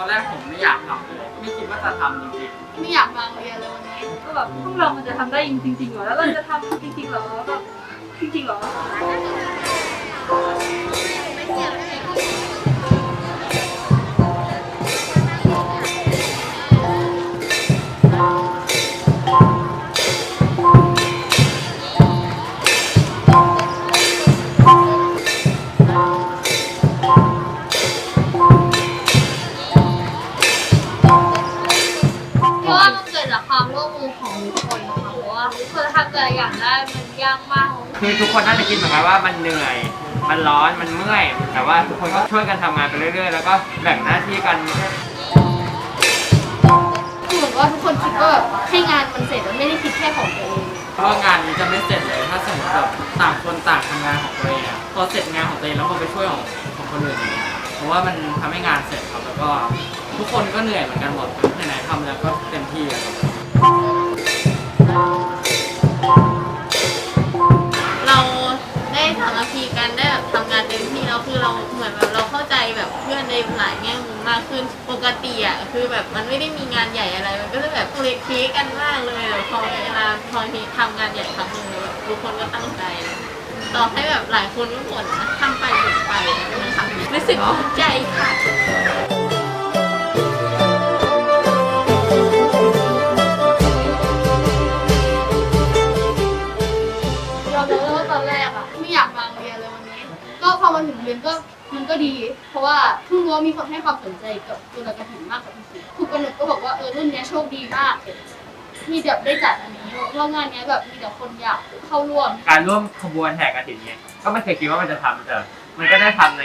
อนแรกผมไม่อยากทำเลยไม่คิดว่าจะทำจริงไม่อยากมาโรงเรียนเลยวันนี้ก็แบบพวกเรามันจะทำได้จริงๆเหรอแล้วเราจะทำจริงๆเหรอแบบจริงๆเหรอเทุกคนทำแต่ละอย่างได้มันยากมากๆคือทุกคนน่าจะคิดเหมือนกันว่ามันเหนื่อย มันร้อน มันเมื่อย แต่ว่าทุกคนก็ช่วยกันทำงานไปเรื่อยๆ แล้วก็แบ่งหน้าที่กัน คือเหมือนว่าทุกคนคิดว่าแบบให้งานมันเสร็จมันไม่ได้คิดแค่ของตัวเองเพราะว่างานนี้จะไม่เสร็จเลย ถ้าสมมติแบบต่างคนต่างทำงานของตัวเองอะพอเสร็จงานของตัวเองแล้วพอไปช่วยของของคนอื่นอย่างเงี้ยเพราะว่ามันทำให้งานเสร็จครับแล้วก็ทุกคนก็เหนื่อยเหมือนกันหมดไหนๆทำแล้วก็เต็มที่อะครับ หลายแง่มุมมากขึ้นปกติอะคือแบบมันไม่ได้มีงานใหญ่อะไรมันก็จะแบบเล็กเทกันมากเลยแต่พอเวลาพอที่ทำงานใหญ่ครั้งหนึ่งแล้วแบบทุกคนก็ตั้งใจต่อให้แบบหลายคนก็บ่นนะทำไปบ่นไปนะคะรู้สึกภูมิใจค่ะเราเลยว่าตอนแรกอะไม่อยากมาโรงเรียนเลยวันนี้ ก็พอมาถึงเรียนก็ มันก็ดี เพราะว่าเพิ่งรู้ว่ามีคนให้ความสนใจกับตัวกระถิ่นมากกว่าที่คิดครูกนกก็บอกว่าเออรุ่นเนี้ยโชคดีมากที่แบบได้จัดอันนี้เพราะงานเนี้ยแบบมีแต่คนอยากเข้าร่วม การร่วมขบวนแห่กระถิ่นเนี่ยก็ไม่เคยคิดว่ามันจะทำแต่มันก็ได้ทำใน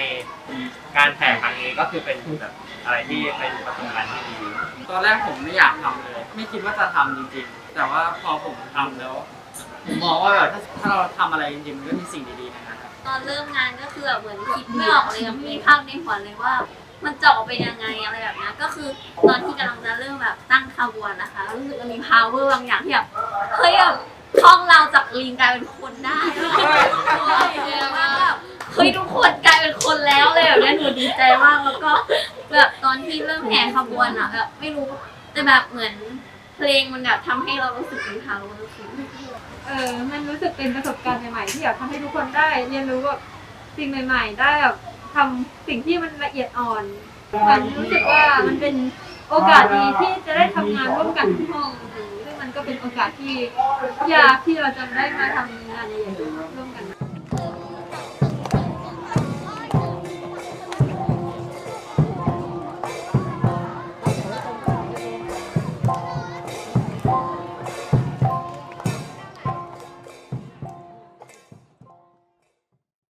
การแห่ครั้งนี้ก็คือเป็นแบบอะไรที่เป็นประสบการณ์ที่ดี ตอนแรกผมไม่อยากทำเลย ไม่คิดว่าจะทำจริงๆ แต่ว่าพอผมทำแล้ว ผมมองว่าแบบถ้าถ้าเราทำอะไรจริงๆมันก็มีสิ่งดีๆในนั้นครับ ตอนเริ่มงานก็คือแบบเหมือนคิดไม่ออกเลยอะมีภาพในหัวเลยว่า มันจะออกเป็นยังไงอะไรแบบนี้ก็คือตอนที่กำลังจะเริ่มแบบตั้งขบวนนะคะรู้สึกมี power บางอย่างที่แบบเฮ้ยแบบท้องเราจากลิงกลายเป็นคนได้ว่าแบบเฮ้ยทุกคนกลายเป็นคนแล้วเลยแบบนี้หนูดีใจมากแล้วก็แบบตอนที่เริ่มแห่ขบวนอะแบบไม่รู้แต่แบบเหมือน เพลงมันแบบทำให้เรารู้สึกมี power ขึ้นเออ มันรู้สึกเป็นประสบการณ์ใหม่ๆที่อยากทำให้ทุกคนได้เรียนรู้แบบสิ่งใหม่ ๆ ได้แบบทำสิ่งที่มันละเอียดอ่อน มันรู้สึกว่ามันเป็นโอกาสดีที่จะได้ทำงานร่วมกันที่ห้องซึ่งมันก็เป็นโอกาสที่ยากที่เราจะได้มาทำงานใหญ่ๆร่วมกัน